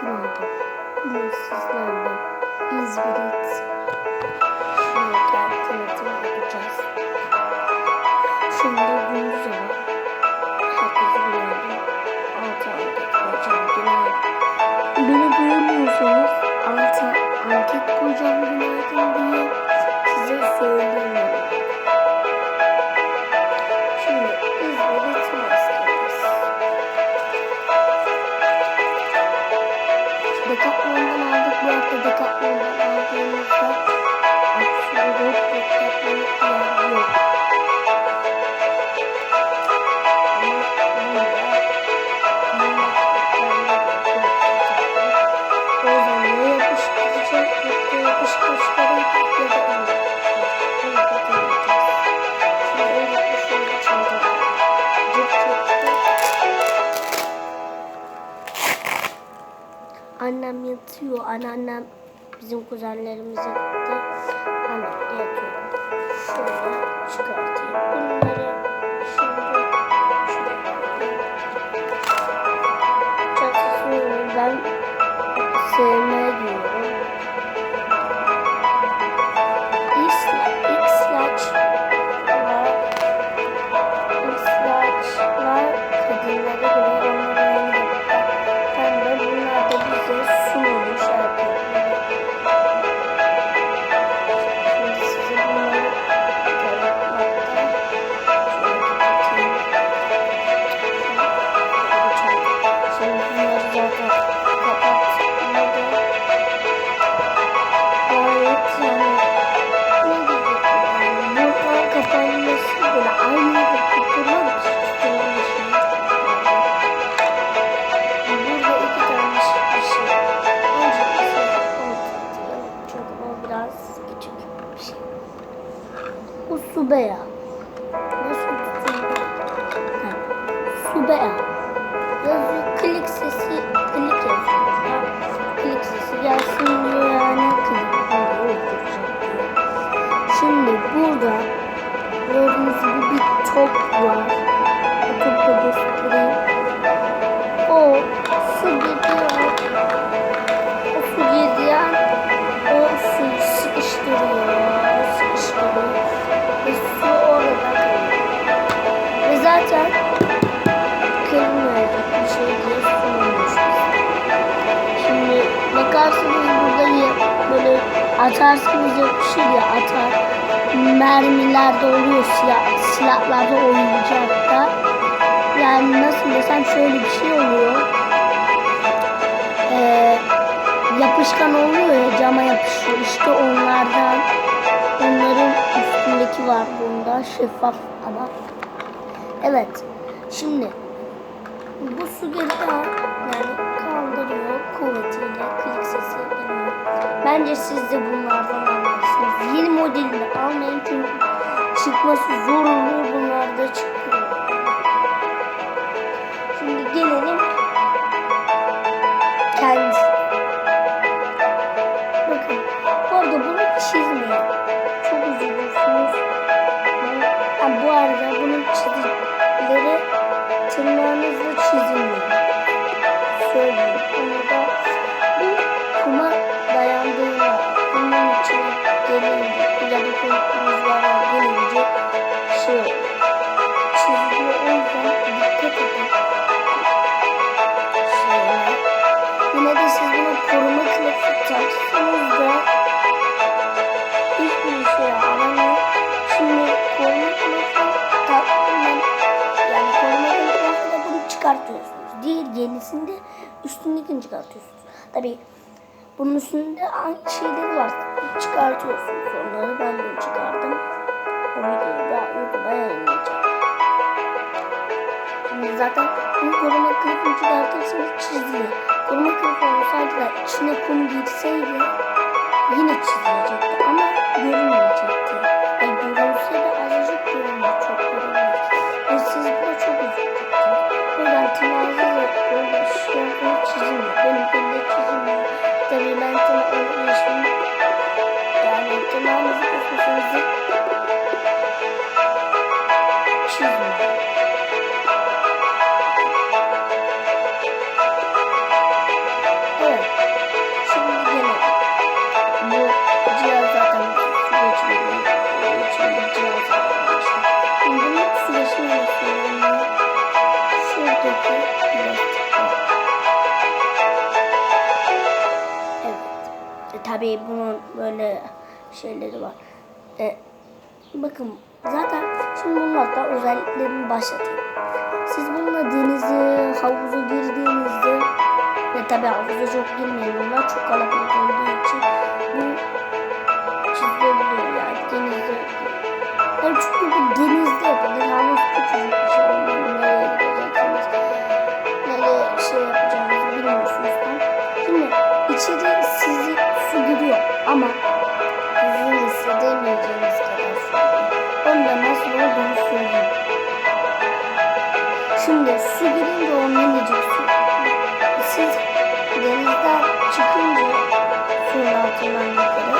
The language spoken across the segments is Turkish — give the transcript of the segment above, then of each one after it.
правда. Мы с вами. Bizim kuzenlerimiz yattı. Annem de yatıyor. Şöyle çıkartayım bunları. Şimdi burada gördüğünüz gibi bir top var. O topu da göstereyim. O su gidiyor. O su gidiyor. O suyu sıkıştırıyor. Sıkıştırıyor. Ve su orada. Ve zaten kırılmayacak bir şey diye sunulmuş. Şimdi bakarsanız burada böyle atarsınız yapışır ya atar. Mermilerde oluyor silah, silahlarda oyuncakta. Yani nasıl desem şöyle bir şey oluyor. Ee, yapışkan oluyor ya cama yapışıyor. İşte onlardan onların üstündeki var bunda şeffaf ama. Evet. Şimdi bu su geliyor yani kaldırıyor kuvvetiyle klik sesi geliyor. Bence siz de bunlardan Yeni modelini almayın çünkü çıkması zor oluyor bunlar da çıkıyor. Çıkartıyorsunuz. Tabii bunun üstünde şeyleri var. Çıkartıyorsunuz. Onları ben de çıkardım. O videoyu da YouTube'a yayınlayacağım. Şimdi zaten bunu koruma kılıfını çıkartırsanız çizili. Koruma kılıfı olsaydı da içine kum girseydi yine çizilecekti ama görünmeyecekti. Başlatayım. Siz bununla denize, havuza girdiğinizde ve tabii havuza çok girmeyin bunlar çok kalabalık olduğu için bu çizilebiliyor yani denizde. Yani çünkü bu denizde yapılır. Havuz küçücük bir şey olmuyor. Nereye gideceksiniz? Nereye şey yapacağınızı bilmiyorsunuz. Şimdi içeri sizi su giriyor ama Girince o minicik su. Siz denizden çıkınca suyun altından yukarı.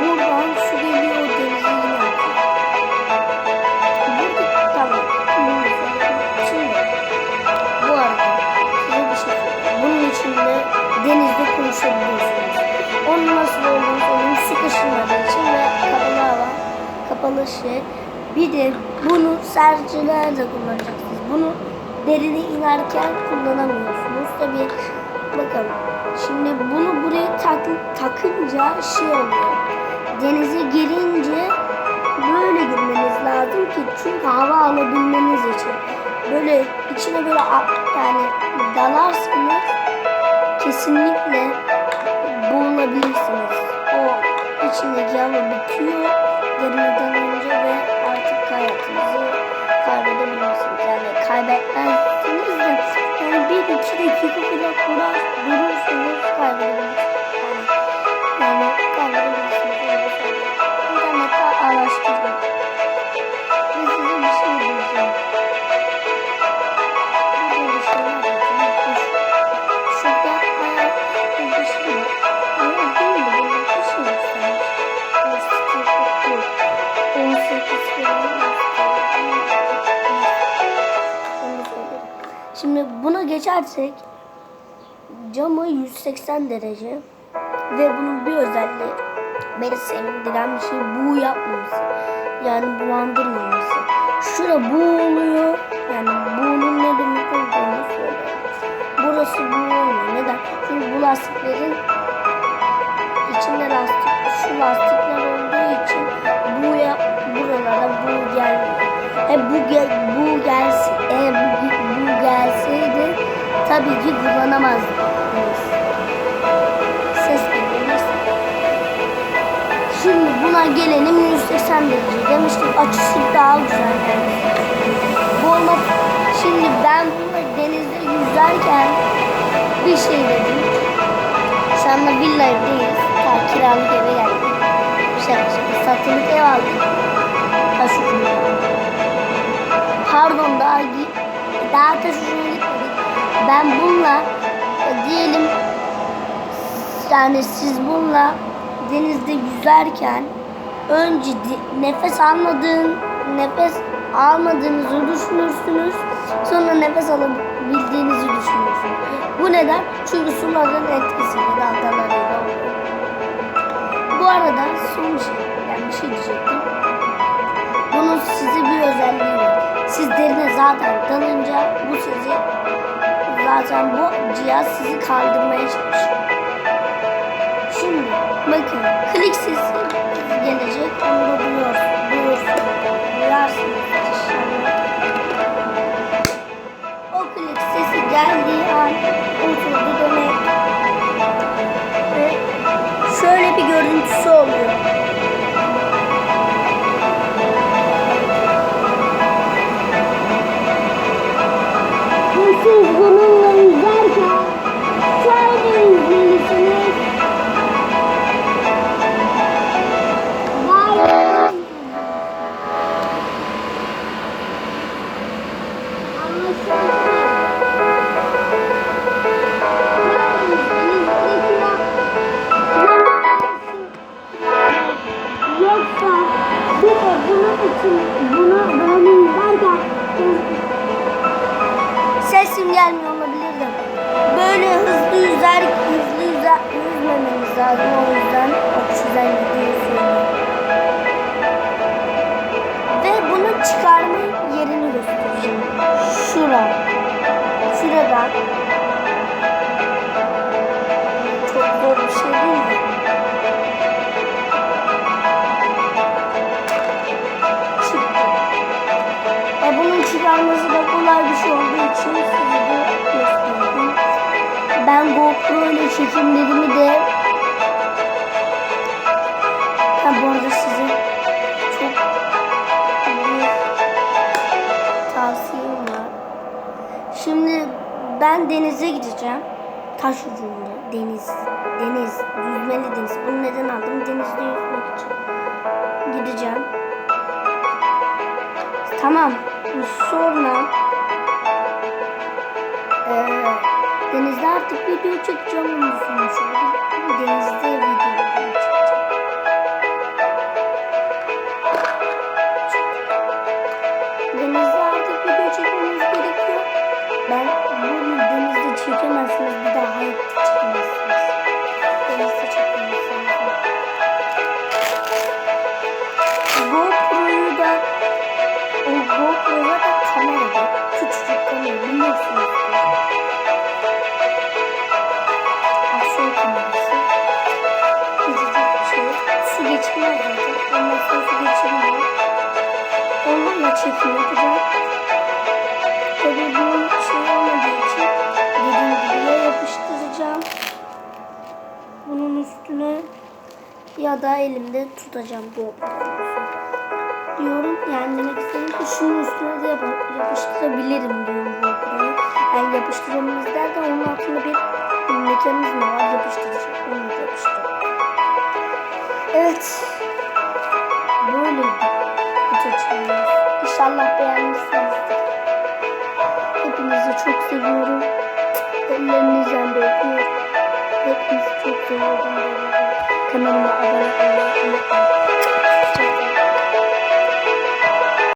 Buradan su geliyor denize yine akıyor. Burada tamam. Şimdi bu arada size bir şey söyleyeyim. Bunun içinde denizde konuşabiliyorsunuz. Onun nasıl olduğunu. Su kaşınmadığı için ve kapalı hava, kapalı şey. Bir de bunu serçelerde kullanacaksınız. Bunu derine inerken kullanamıyorsunuz. Tabii bakın şimdi bunu buraya tak, takınca şey oluyor. Denize girince böyle girmeniz lazım ki çünkü hava alabilmeniz için. Böyle içine böyle yani dalarsanız kesinlikle boğulabilirsiniz. O içindeki hava bitiyor deriniden önce ve artık hayatınızı kaybedebilirsiniz. Kaybetmezsiniz de yani bir iki dakika durar, durursunuz kaybedebilirsiniz. Geçersek camı 180 derece ve bunun bir özelliği beni sevindiren bir şey buğu yapmaması. Yani bulandırmaması. Şura buğu oluyor. Yani buğunun ne demek olduğunu söyleyeyim. Burası buğu olmuyor. Neden? Çünkü bu lastiklerin içinde lastik, şu lastikler olduğu için buğuya buralara buğu gelmiyor. E bu gel, bu gelsin, eğer bu, bu tabii ki kullanamazdınız. Ses geliyor. Şimdi buna gelelim 180 derece demiştim. Açısı daha güzel. Bu olmak şimdi ben burada denizde yüzerken bir şey dedim. Şu anda villa evdeyiz. Ta kiralık eve geldik. Bir şey. Satılık ev aldık. Taş ucunda. Pardon daha daha taş. Ben bununla diyelim yani siz bununla denizde yüzerken önce nefes almadığın nefes almadığınızı düşünürsünüz. Sonra nefes alabildiğinizi düşünürsünüz. Bu neden? Çünkü suların etkisiyle dalgalarıyla oluyor. Bu arada son bir şey, yani bir şey diyecektim. Bunun size bir özelliği var. Siz derine zaten dalınca bu sizi zaten bu cihaz sizi kaldırmaya çalışıyor. Şimdi bakın klik sesi gelecek. Onu da duyuyorsunuz. Duyuyorsunuz. O klik sesi geldiği an oturdu demek. Ve şöyle bir görüntüsü oluyor. Sesim gelmiyor olabilir de. Böyle hızlı yüzer hızlı yüzer yüzmemeniz lazım o yüzden. Oksijen gidiyor Ben GoPro ile çekimlerimi de ha, bu arada size çok bir tavsiyem var. Şimdi ben denize gideceğim. Taş ucunda deniz. Deniz. Yüzmeli deniz. Bunu neden aldım? Denizde yüzmek için. Gideceğim. Tamam. Sonra denizde artık video çekeceğim onu düşünmüşüm. Denizde video çekeceğim. Denizde artık video çekmemiz gerekiyor. Ben bunu denizde çekemezsiniz. Bir daha hayatta Çekim yapacağım. Tabii bu şey olmadığı için dediğim gibi ya yapıştıracağım. Bunun üstüne ya da elimde tutacağım bu diyorum. Yani demek istediğim ki şunun üstüne de yap- yapıştırabilirim diyorum bu operayı. Yani yapıştıramayız derken onun altında bir mekanizma var yapıştıracak. Onu da yapıştıracağım. Evet. İnşallah beğenmişsinizdir. Hepinizi çok seviyorum. Ellerinizden de öpüyorum. Hepinizi çok seviyorum. Kanalıma abone unutmayın.